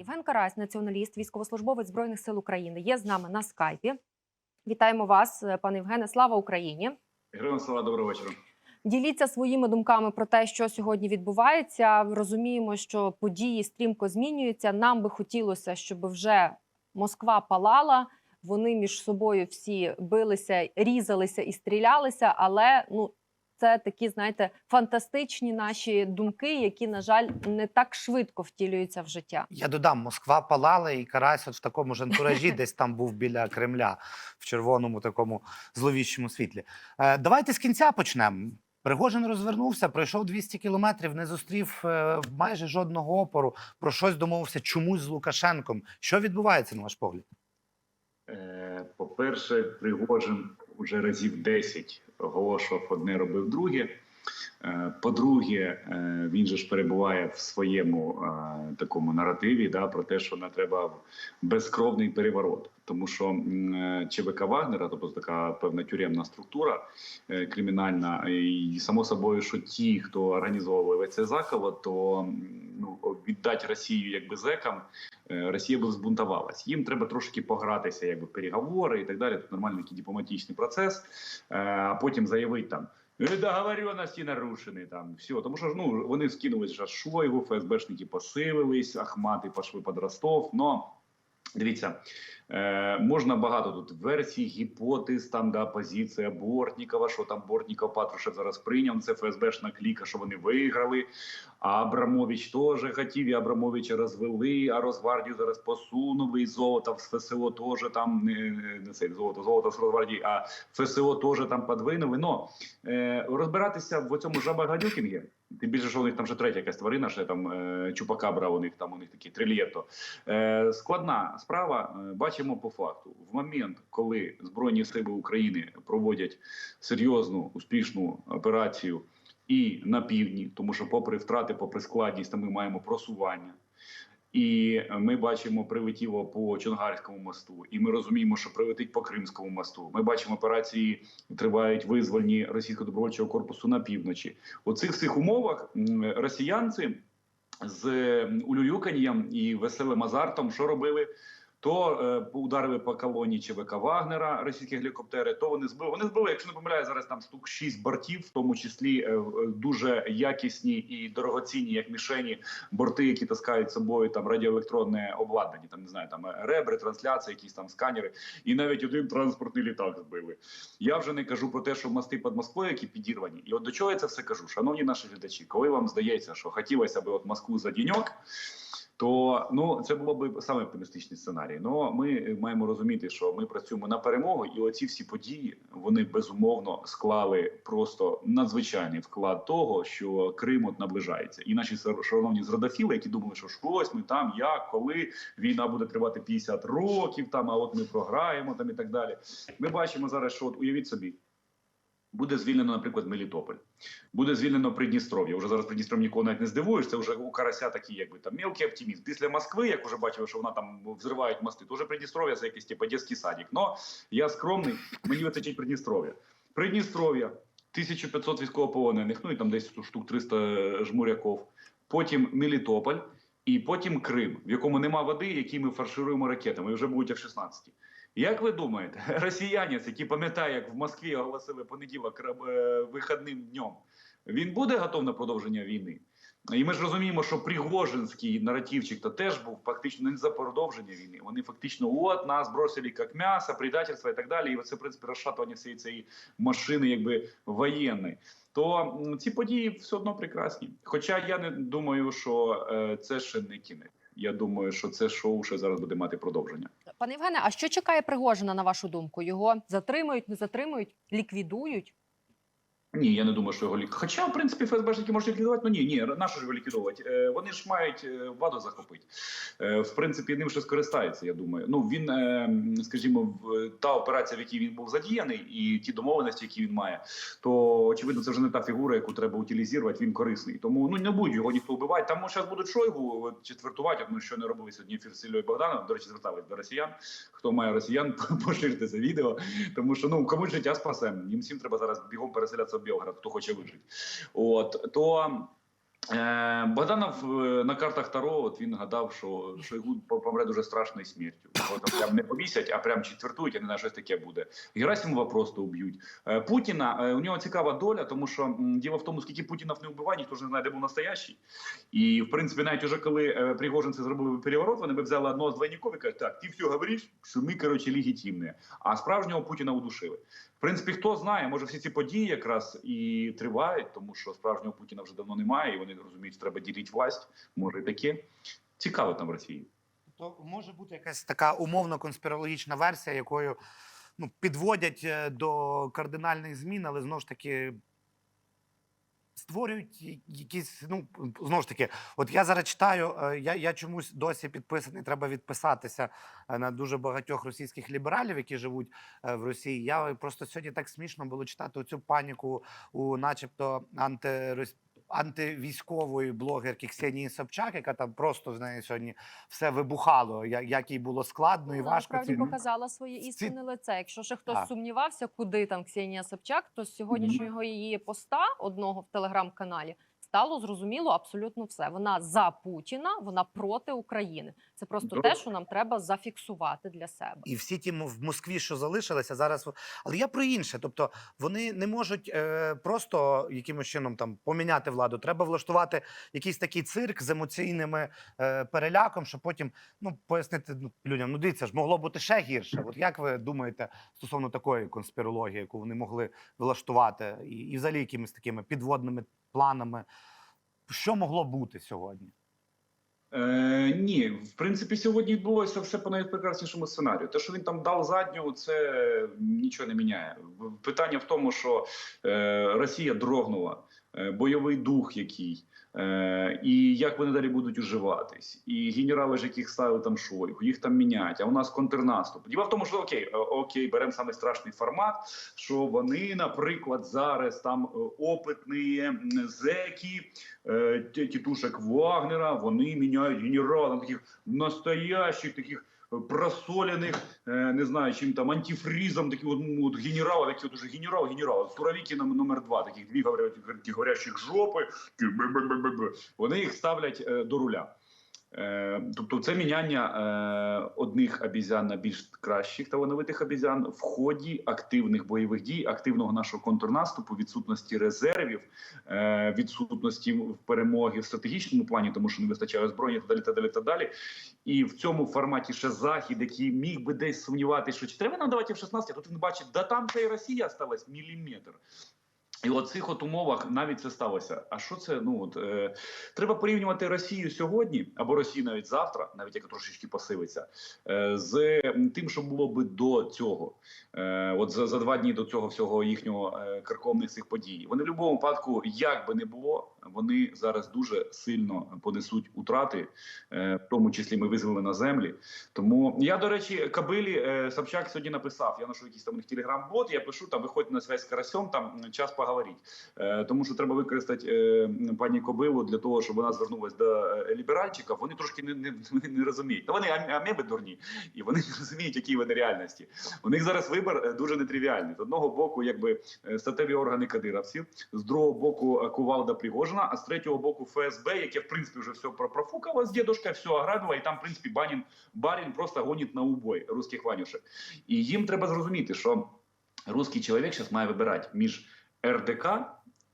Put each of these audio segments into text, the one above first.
Євген Карась, націоналіст, військовослужбовець збройних сил України, є з нами на скайпі. Вітаємо вас, е, пане Євгене. Слава Україні! Героям слава доброго вечора. Діліться своїми думками про те, що сьогодні відбувається. Розуміємо, що події стрімко змінюються. Нам би хотілося, щоб вже Москва палала. Вони між собою всі билися, різалися і стрілялися. Але ну це такі, знаєте, фантастичні наші думки, які, на жаль, не так швидко втілюються в життя. Я додам, Москва палала, і Карась от в такому ж антуражі десь там був біля Кремля в червоному такому зловіщому світлі. Е, давайте з кінця почнемо. Пригожин розвернувся, пройшов 200 кілометрів, не зустрів е, майже жодного опору. Про щось домовився чомусь з Лукашенком. Що відбувається, на ваш погляд? Е, По-перше, Пригожин вже разів 10 оголошував одне, робив друге. Е, По-друге, е, він же ж перебуває в своєму е, такому наративі да, про те, що не треба безкровний переворот. Тому що ЧВК Вагнера, тобто така певна тюремна структура кримінальна, і само собою, що ті, хто організовував цей заколот, то ну, віддати Росію якби зекам, Росія би збунтувалась. Їм треба трошки погратися, якби переговори і так далі. Тут нормальний такий дипломатичний процес, а потім заявити там. «Е, Договоренності нарушені там все. Тому що ну вони скинулись вже Шойгу, ФСБшники посилились, Ахмати пішли під Ростов. Но дивіться, е, можна багато тут версій, гіпотез, там да позиція Бортнікова, що там Бортніков Патрушев зараз прийняв. Це ФСБшна кліка, що вони виграли. А Абрамович теж хотів, і Абрамовича розвели, а Росгвардію зараз посунули, і золото з ФСО теж там не, не це золото, золото з Росгвардії, а ФСО теж там подвинули. Но е, розбиратися в цьому жабагадюкінгі, тим більше, що у них там ще третя якась тварина, ще там е, чупакабра, у них там у них такі трильєто. Е, складна справа. Бачимо по факту. В момент, коли Збройні сили України проводять серйозну успішну операцію і на півдні, тому що, попри втрати, попри складність, ми маємо просування. І ми бачимо, прилетіло по Чонгарському мосту, і ми розуміємо, що прилетить по Кримському мосту. Ми бачимо операції, тривають визвольні російського добровольчого корпусу на півночі. У цих всіх умовах росіянці з улюлюканням і веселим азартом, що робили? То е, ударили по колонії ЧВК Вагнера російські гелікоптери. То вони збили. Вони збили, якщо не помиляю, зараз там штук 6 бортів, в тому числі е, е, дуже якісні і дорогоцінні, як мішені борти, які таскають з собою там радіоелектронне обладнання. Там не знаю, там е, ребри, трансляції, якісь там сканери, і навіть один транспортний літак збили. Я вже не кажу про те, що мости під Москвою, які підірвані. І от до чого я це все кажу, шановні наші глядачі, коли вам здається, що хотілося б от Москву за діньок, то ну це було б саме оптимістичний сценарій. Ну ми маємо розуміти, що ми працюємо на перемогу, і оці всі події вони безумовно склали просто надзвичайний вклад того, що Крим от наближається, і наші шановні зрадофіли, які думали, що щось ми там, як, коли війна буде тривати 50 років, там а от ми програємо там і так далі. Ми бачимо зараз, що от уявіть собі. Буде звільнено, наприклад, Мелітополь, буде звільнено Придністров'я. Уже зараз Придністров'я нікого навіть не здивуєш. Це вже у Карася такий, якби там мілкий оптимізм. Після Москви, як вже бачили, що вона там взривають мости, то вже Придністров'я це якийсь типу дитячий садик. Но я скромний, мені вистачить Придністров'я. Придністров'я, 1500 військовополонених, ну і там десь штук 300 жмуряков. Потім Мелітополь, і потім Крим, в якому нема води, який ми фаршируємо ракетами. І вже будуть F-16. Як ви думаєте, росіянець, який пам'ятає, як в Москві оголосили понеділок е, вихідним днем, він буде готов на продовження війни? І ми ж розуміємо, що Пригожинський наративчик то теж був фактично не за продовження війни. Вони фактично от нас бросили як м'ясо, предательство і так далі. І це в принципі розшатування всієї цієї машини, якби воєнної. То ці події все одно прекрасні. Хоча я не думаю, що е, це ще не кінець. Я думаю, що це шоу ще зараз буде мати продовження. Пане Євгене, а що чекає Пригожина на вашу думку? Його затримують, не затримують, ліквідують? Ні, я не думаю, що його лік. Хоча, в принципі, ФСБшники можуть ліквідувати. Ну ні, ні, на що ж його ліквідувати? Е, вони ж мають е, владу захопити. Е, в принципі, ним ще скористаються. Я думаю. Ну він, скажімо, та операція, в якій він був задіяний, і ті домовленості, які він має, то очевидно, це вже не та фігура, яку треба утилізувати. Він корисний. Тому ну не будь його ніхто вбивати. Там зараз будуть шойгу четвертувати. Ну що не робили сьогодні ефір з Іллею Богданом. До речі, звертались до росіян. Хто має росіян, поширте це відео. Тому що ну комусь життя спасемо. Їм всім треба зараз бігом переселятися Білград, хто хоче вижити. От то Е, Богданов е, на картах Таро, от він гадав, що Шойгу помре дуже страшною смертю. Його прям не повісять, а прям четвертують, я не знаю, щось таке буде. Герасимова просто уб'ють. Е, Путіна у нього цікава доля, тому що діло в тому, скільки Путінов не вбиває, ніхто ж не знає, де був настоящий. І в принципі, навіть уже коли Пригожинці зробили переворот, вони би взяли одного з двойників і кажуть, так, ти все говориш, що ми коротше легітимні. А справжнього Путіна удушили. Принципі, хто знає, може всі ці події якраз і тривають, тому що справжнього Путіна вже давно немає, і вони розуміють, що треба ділити власть. Може таке. Цікаво там в Росії. То може бути якась така умовно конспірологічна версія, якою ну, підводять е, до кардинальних змін, але знову ж таки створюють якісь. Ну знову ж таки, от я зараз читаю, е, я, я чомусь досі підписаний. Треба відписатися е, на дуже багатьох російських лібералів, які живуть е, в Росії. Я просто сьогодні так смішно було читати цю паніку у, начебто, антирос... антивійськової блогерки Ксенії Собчак, яка там просто з нею сьогодні все вибухало, я- як їй було складно і Вона важко. насправді ці- показала своє ці- істинне лице. Якщо ще хтось Так. сумнівався, куди там Ксенія Собчак, то з сьогоднішнього її поста одного в телеграм-каналі стало зрозуміло абсолютно все. Вона за Путіна, вона проти України. Це просто Добре. те, що нам треба зафіксувати для себе. І всі ті в Москві, що залишилися зараз. Але я про інше. Тобто вони не можуть е, просто якимось чином там поміняти владу. Треба влаштувати якийсь такий цирк з емоційними е, переляком, щоб потім ну пояснити ну, людям. Ну дивіться ж, могло бути ще гірше. От як ви думаєте стосовно такої конспірології, яку вони могли влаштувати, і, і взагалі якимись такими підводними планами? Що могло бути сьогодні? Е, ні, в принципі, сьогодні відбулося все по найпрекраснішому сценарію. Те, що він там дав задню, це нічого не міняє. Питання в тому, що е, Росія дрогнула, бойовий дух який. Е, і як вони далі будуть уживатись, і генерали ж яких ставили там Шойгу, їх там міняють. А у нас контрнаступ. Діва в тому, що окей, е, окей, беремо самий страшний формат. Що вони, наприклад, зараз там е, опитні м, зеки, е, тітушек Вагнера, вони міняють генералів, таких настоящих, таких е, просолених, е, не знаю, чим там антифрізом, такі от, ну, от генерали, які от уже генерал, генерал, Суровіки номер два, таких дві говорячих жопи, вони їх ставлять е, до руля. Е, тобто це міняння е, одних обізян на більш кращих талановитих обізян в ході активних бойових дій, активного нашого контрнаступу, відсутності резервів, е, відсутності перемоги в стратегічному плані, тому що не вистачає озброєння та далі, та далі, та далі. І в цьому форматі ще захід, який міг би десь сумніватися, що чи треба нам давати в 16, а тут він бачить, да там та й Росія сталася міліметр. І от цих от умовах навіть це сталося. А що це? Ну от е, треба порівнювати Росію сьогодні або Росію навіть завтра, навіть яка трошечки посилиться, е, з тим, що було би до цього. Е, от за, за два дні до цього всього їхнього е, каркомних цих подій. Вони в будь-якому випадку, як би не було, вони зараз дуже сильно понесуть утрати, е, в тому числі ми визвали на землі. Тому я, до речі, Кабилі е, Собчак сьогодні написав. Я ношу якийсь там у них телеграм-бот. Я пишу там, виходьте на связь з карасьом, там час поговорити. Е, тому що треба використати пані Кобилу для того, щоб вона звернулася до ліберальчиків. Вони трошки не, не, не розуміють. Та вони ам- амеби дурні, і вони не розуміють, які вони реальності. У них зараз вибір дуже нетривіальний. З одного боку, якби статеві органи кадировців, з другого боку кувалда Пригожина, а з третього боку ФСБ, яке в принципі вже все про- профукало з дідушка, все ограбило, і там, в принципі, банін барін просто гонить на убой русських ванюшек. І їм треба зрозуміти, що русський чоловік зараз має вибирати між РДК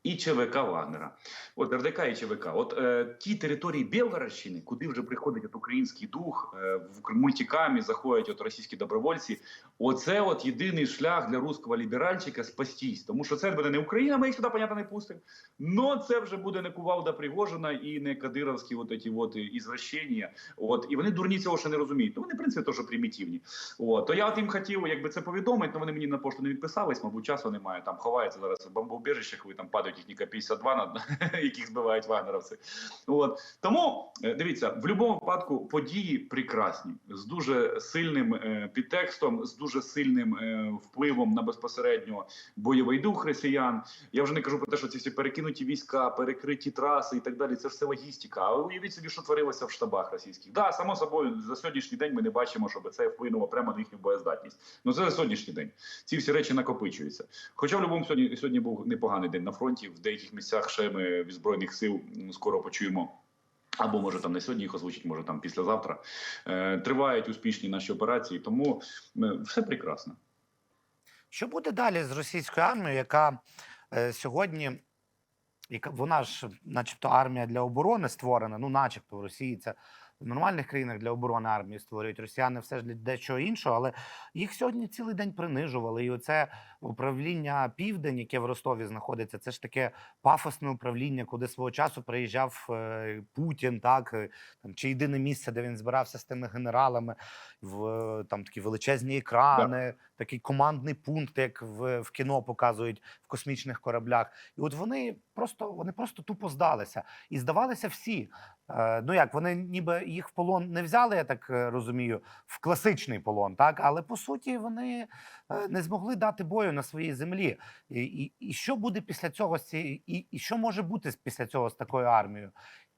і ЧВК Вагнера. От РДК і ЧВК. От е, ті території Білгородщини, куди вже приходить от український дух, е, в мультикамі заходять от російські добровольці. Оце от єдиний шлях для руського ліберальчика спастись. Тому що це буде не Україна, ми їх сюди, понятно, не пустимо. Но це вже буде не Кувалда Пригожина і не кадировські от ці от ізвращення. От і вони дурні цього ще не розуміють. Ну вони в принципі теж примітивні. От то я от їм хотів, якби це повідомити, але вони мені на пошту не відписались. Мабуть, часу немає. Там ховається зараз в бомбоубіжищах, коли там падають їхні 52 на яких збивають вагнеровці. От тому е, дивіться, в будь-якому випадку події прекрасні з дуже сильним е, підтекстом, з дуже дуже сильним е, впливом на безпосередньо бойовий дух росіян. Я вже не кажу про те, що ці всі перекинуті війська, перекриті траси і так далі. Це все логістика. А уявіть собі, що творилося в штабах російських. Да, само собою за сьогоднішній день ми не бачимо, щоб це вплинуло прямо на їхню боєздатність. Ну це за сьогоднішній день. Ці всі речі накопичуються. Хоча в будь-якому сьогодні сьогодні був непоганий день на фронті. В деяких місцях ще ми від збройних сил скоро почуємо. Або може там не сьогодні їх озвучить, може там післязавтра. Е, тривають успішні наші операції, тому е, все прекрасно. Що буде далі з російською армією, яка е, сьогодні, яка вона ж, начебто, армія для оборони створена, ну, начебто, в Росії це в нормальних країнах для оборони армії створюють росіяни все ж для дечого іншого, але їх сьогодні цілий день принижували. І оце управління Південь, яке в Ростові знаходиться, це ж таке пафосне управління, куди свого часу приїжджав е, Путін, так е, там чи єдине місце, де він збирався з тими генералами, в е, там такі величезні екрани, такий командний пункт, як в, в кіно показують в космічних кораблях. І от вони просто вони просто тупо здалися і здавалися всі. Е, ну як вони ніби їх в полон не взяли, я так е, розумію, в класичний полон, так але по суті вони е, не змогли дати бою на своїй землі. І, і, і що буде після цього і, і що може бути після цього з такою армією?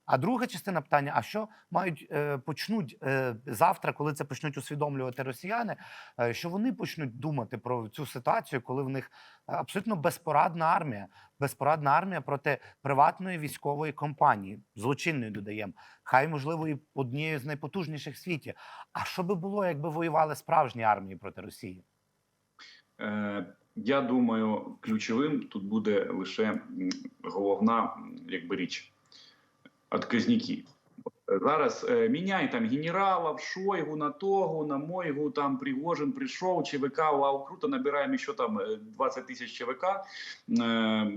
А друга частина питання: а що мають е, почнуть е, завтра, коли це почнуть усвідомлювати росіяни? е, що вони почнуть думати про цю ситуацію, коли в них абсолютно безпорадна армія, безпорадна армія проти приватної військової компанії, злочинної додаємо, хай можливо і однією з найпотужніших в світі. А що би було, якби воювали справжні армії проти Росії? Я думаю, ключовим тут буде лише головна якби річ отказники. Зараз е, міняй там генерала, в Шойгу на того, на Мойгу, там Пригожин прийшов, ЧВК, вау, круто, набираємо ще там е, 20 тисяч ЧВК. Е,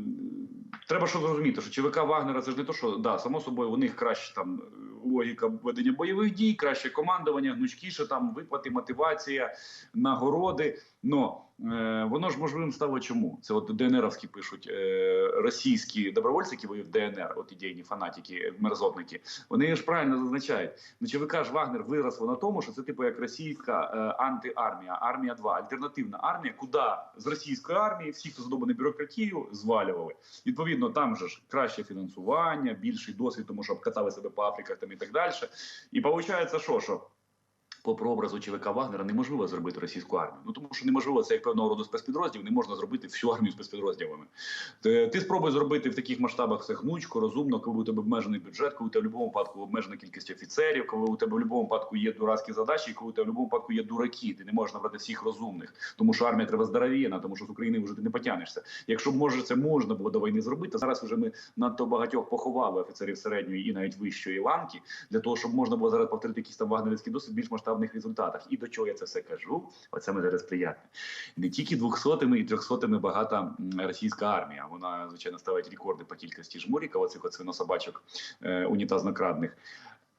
треба що зрозуміти, що ЧВК Вагнера це ж не то, що да, само собою, у них краще там е, логіка ведення бойових дій, краще командування, гнучкіше там виплати, мотивація, нагороди. Но е, воно ж можливим стало чому? Це от ДНРовські пишуть е, російські добровольці, які воюють в ДНР, от ідейні фанатики, мерзотники. Вони ж правильно зазначають. Ну ЧВК ж Вагнер виросло на тому, що це типу як російська е, антиармія, армія 2 альтернативна армія, куди з російської армії всі, хто задобаний бюрократією, звалювали. Відповідно, там же ж краще фінансування, більший досвід, тому що обкатали себе по Африках там і так далі. І виходить, що що. По прообразу ЧВК Вагнера неможливо зробити російську армію. Ну тому що неможливо це як певного роду спецпідрозділ, не можна зробити всю армію спецпідрозділами. Ти, ти спробуй зробити в таких масштабах все гнучко, розумно, коли у тебе обмежений бюджет, коли у тебе в будь-якому випадку обмежена кількість офіцерів, коли у тебе в будь-якому випадку є дурацькі задачі, коли у тебе в будь-якому випадку є дураки. Ти не можеш набрати всіх розумних, тому що армія треба здоров'яна, тому що з України вже ти не потягнешся. Якщо може це можна було до війни зробити, зараз вже ми надто багатьох поховали офіцерів середньої і навіть вищої ланки для того, щоб можна було зараз повторити якийсь там вагнерівський досвід більш масштабних результатах. І до чого я це все кажу? Оце ми зараз приятне. Не тільки двохсотими і трьохсотими багата російська армія. Вона звичайно ставить рекорди по кількості жмуріків, оцих от свинособачок е, унітазнокрадних.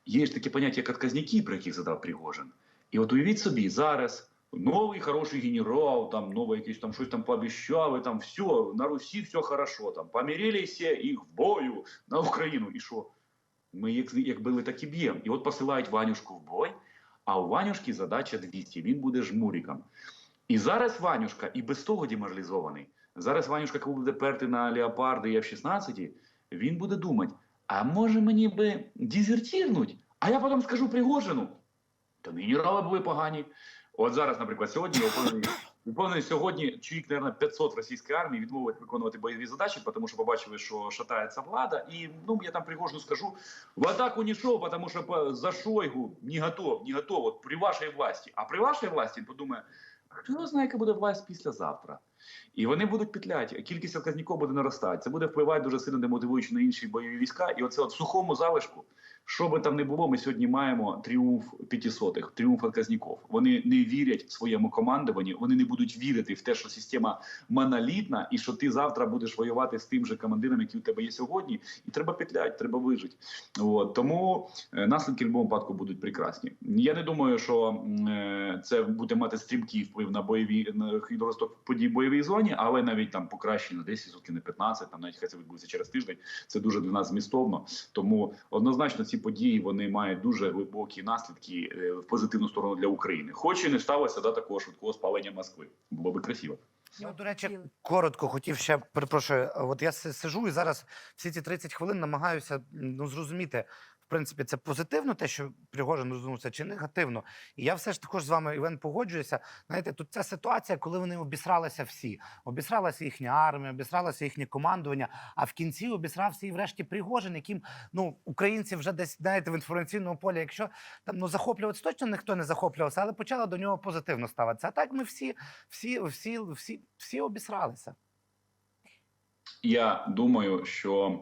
Є ж таке поняття, як отказники, про яких задав Пригожин. І от уявіть собі, зараз новий хороший генерал, там новий якийсь там щось там пообіщав, і там все, на Русі все хорошо, там помирилися і в бою на Україну. І що? Ми як, як били, так і б'ємо. І от посилають Ванюшку в бой, а у Ванюшки задача 200, він буде жмуріком. І зараз Ванюшка і без того деморалізований. Зараз Ванюшка, коли буде перти на Леопарди і F-16, він буде думати, а може мені би дезертірнуть? А я потім скажу Пригожину. Там генерали були погані. От зараз, наприклад, сьогодні я впевнений, сьогодні чоловік, мабуть, 500 російської армії відмовить виконувати бойові задачі, тому що побачили, що шатається влада. І ну я там Пригожину скажу, в атаку не йшов, тому що за Шойгу не готов, не готов, от при вашій власті. А при вашій власті він подумає, хто знає, яка буде власть післязавтра. І вони будуть петляти, кількість отказників буде наростати. Це буде впливати дуже сильно демотивуючи на інші бойові війська. І оце от сухому залишку, що би там не було, ми сьогодні маємо тріумф п'ятисотих, тріумф отказників. Вони не вірять своєму командуванню, вони не будуть вірити в те, що система монолітна, і що ти завтра будеш воювати з тим же командиром, який у тебе є сьогодні. І треба петлять, треба вижити. От тому е, наслідки в будь-якому випадку будуть прекрасні. Я не думаю, що е, це буде мати стрімкий вплив на бойові на розвиток подій в бойовій зоні, але навіть там покращення на 10 на 15, там навіть хай це відбудеться через тиждень. Це дуже для нас змістовно. Тому однозначно ці події вони мають дуже глибокі наслідки е, в позитивну сторону для України. Хоч і не сталося да такого швидкого спалення Москви. Було би красиво. Ну, до речі, коротко хотів ще перепрошую. От я сижу і зараз всі ці 30 хвилин намагаюся ну зрозуміти. Принципі, це позитивно, те, що Пригожин розвернувся, чи негативно. І я все ж також з вами, Іван, погоджуюся. Знаєте, тут ця ситуація, коли вони обісралися всі. Обісралася їхня армія, обісралося їхнє командування. А в кінці обісрався і врешті Пригожин, яким ну українці вже десь знаєте в інформаційному полі. Якщо там ну захоплюватися, точно ніхто не захоплювався, але почали до нього позитивно ставитися. А так ми всі, всі, всі, всі, всі обісралися. Я думаю, що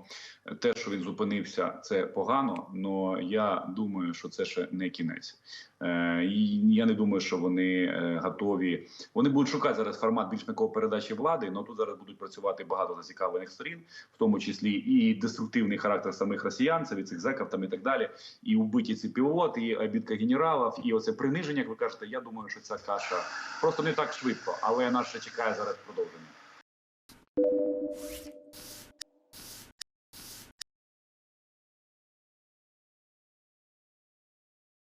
те, що він зупинився, це погано. але я думаю, що це ще не кінець. Е, і я не думаю, що вони е, готові. Вони будуть шукати зараз формат більш м'якого передачі влади. але тут зараз будуть працювати багато зацікавлених сторін, в тому числі і деструктивний характер самих росіянців, і цих зеків там і так далі. І вбиті ці пілоти, і обідка генералів, і оце приниження, як ви кажете. Я думаю, що ця каша просто не так швидко, але нас ще чекає зараз продовження. you